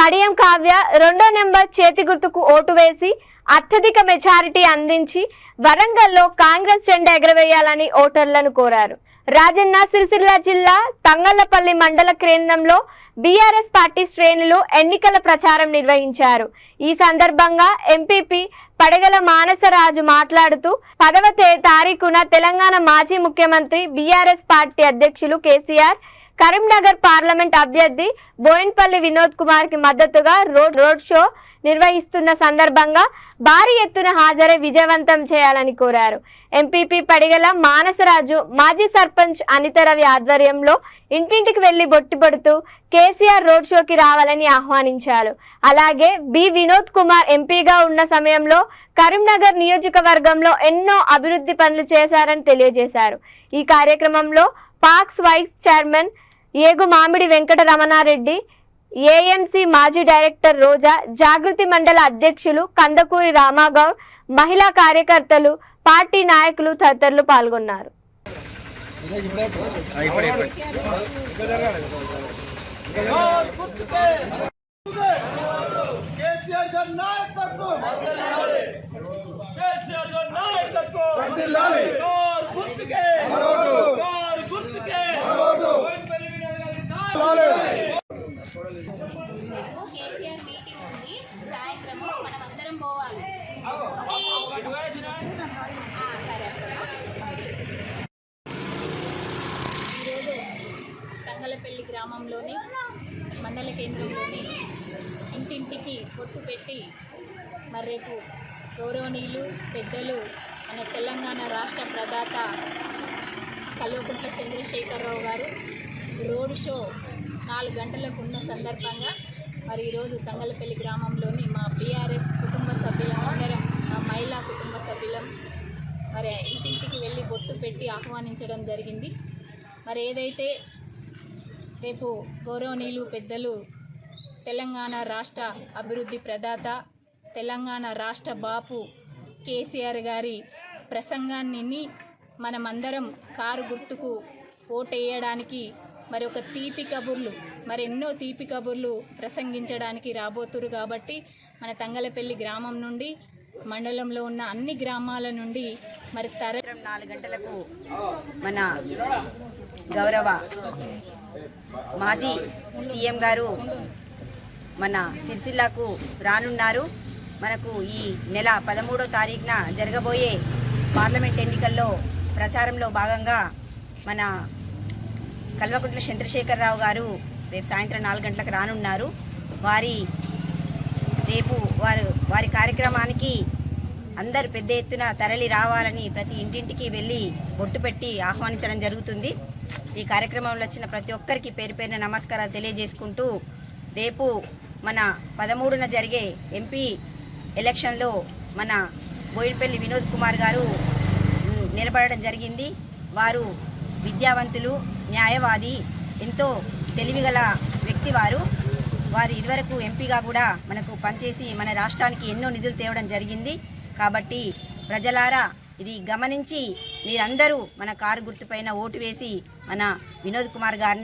కడియం కావ్య రెండో నెంబర్ చేతి గుర్తుకు ఓటు వేసి అత్యధిక మెజారిటీ అందించి వరంగల్లో కాంగ్రెస్ జెండా ఎగరవేయాలని ఓటర్లను కోరారు. రాజన్న సిరిసిల్ల జిల్లా తంగళ్ళపల్లి మండల కేంద్రంలో బీఆర్ఎస్ పార్టీ శ్రేణులు ఎన్నికల ప్రచారం నిర్వహించారు. ఈ సందర్భంగా ఎంపీపీ పడగల మానసరాజు మాట్లాడుతూ పదవ తే- తారీఖున తెలంగాణ మాజీ ముఖ్యమంత్రి బీఆర్ఎస్ పార్టీ అధ్యక్షులు కేసీఆర్ కరీంనగర్ పార్లమెంట్ అభ్యర్థి బోయిన్పల్లి వినోద్ కుమార్కి మద్దతుగా రోడ్ రోడ్ షో నిర్వహిస్తున్న సందర్భంగా భారీ ఎత్తున హాజరై విజయవంతం చేయాలని కోరారు. ఎంపీపీ పడిగల మానసరాజు మాజీ సర్పంచ్ అనిత రవి ఆధ్వర్యంలో ఇంటింటికి వెళ్ళి బొట్టిపడుతూ కేసీఆర్ రోడ్ షోకి రావాలని ఆహ్వానించారు. అలాగే బి వినోద్ కుమార్ ఎంపీగా ఉన్న సమయంలో కరీంనగర్ నియోజకవర్గంలో ఎన్నో అభివృద్ధి పనులు చేశారని తెలియజేశారు. ఈ కార్యక్రమంలో pox vice chairman Egu Mamidi Venkata Ramanareddy AMC మాజీ డైరెక్టర్ రోజా జాగృతి మండల అధ్యక్షులు కందకూరి రామాగౌడ్ మహిళా కార్యకర్తలు పార్టీ నాయకులు తదితరులు పాల్గొన్నారు. కేసీఆర్ మనం పోవాలి? ఈరోజు తంగలపల్లి గ్రామంలోని మండల కేంద్రంలోని ఇంటింటికి పొట్టు పెట్టి మరి రేపు గౌరవనీయులు పెద్దలు మన తెలంగాణ రాష్ట్ర ప్రదాత కల్వకుంట్ల చంద్రశేఖరరావు గారు రోడ్ షో నాలుగు గంటలకు ఉన్న సందర్భంగా మరి ఈరోజు తంగలపల్లి గ్రామంలోని మా బీఆర్ఎస్ సభ్యులం అందరం మహిళా కుటుంబ సభ్యులం. మరి ఇంటింటికి వెళ్ళి బొట్టు పెట్టి ఆహ్వానించడం జరిగింది. మరి ఏదైతే రేపు గౌరవనీయులు పెద్దలు తెలంగాణ రాష్ట్ర అభివృద్ధి ప్రదాత తెలంగాణ రాష్ట్ర బాపు కేసీఆర్ గారి ప్రసంగాన్ని మనమందరం కారు గుర్తుకు ఓటేయడానికి మరి ఒక తీపి కబుర్లు మరి ఎన్నో తీపి కబుర్లు ప్రసంగించడానికి రాబోతురు కాబట్టి మన తంగలపల్లి గ్రామం నుండి మండలంలో ఉన్న అన్ని గ్రామాల నుండి మరి తర నాలుగు గంటలకు మన గౌరవ మాజీ సీఎం గారు మన సిరిసిల్లాకు రానున్నారు. మనకు ఈ నెల పదమూడో తారీఖున జరగబోయే పార్లమెంట్ ఎన్నికల్లో ప్రచారంలో భాగంగా మన కల్వకుంట్ల చంద్రశేఖరరావు గారు రేపు సాయంత్రం నాలుగు గంటలకు రానున్నారు. వారి రేపు వారు వారి కార్యక్రమానికి అందరు పెద్ద ఎత్తున తరలి రావాలని ప్రతి ఇంటింటికి వెళ్ళి బొట్టు పెట్టి ఆహ్వానించడం జరుగుతుంది. ఈ కార్యక్రమంలో వచ్చిన ప్రతి ఒక్కరికి పేరు పేరున నమస్కారాలు తెలియజేసుకుంటూ రేపు మన పదమూడున జరిగే ఎంపీ ఎలక్షన్లో మన బోయిడ్పల్లి వినోద్ కుమార్ గారు నిలబడడం జరిగింది. వారు విద్యావంతులు న్యాయవాది ఎంతో తెలివిగల వ్యక్తి వారు. వారు ఇదివరకు ఎంపీగా కూడా మనకు పనిచేసి మన రాష్ట్రానికి ఎన్నో నిధులు తేవడం జరిగింది. కాబట్టి ప్రజలారా ఇది గమనించి మీరందరూ మన కారు గుర్తుపైన ఓటు వేసి మన వినోద్ కుమార్ గారిని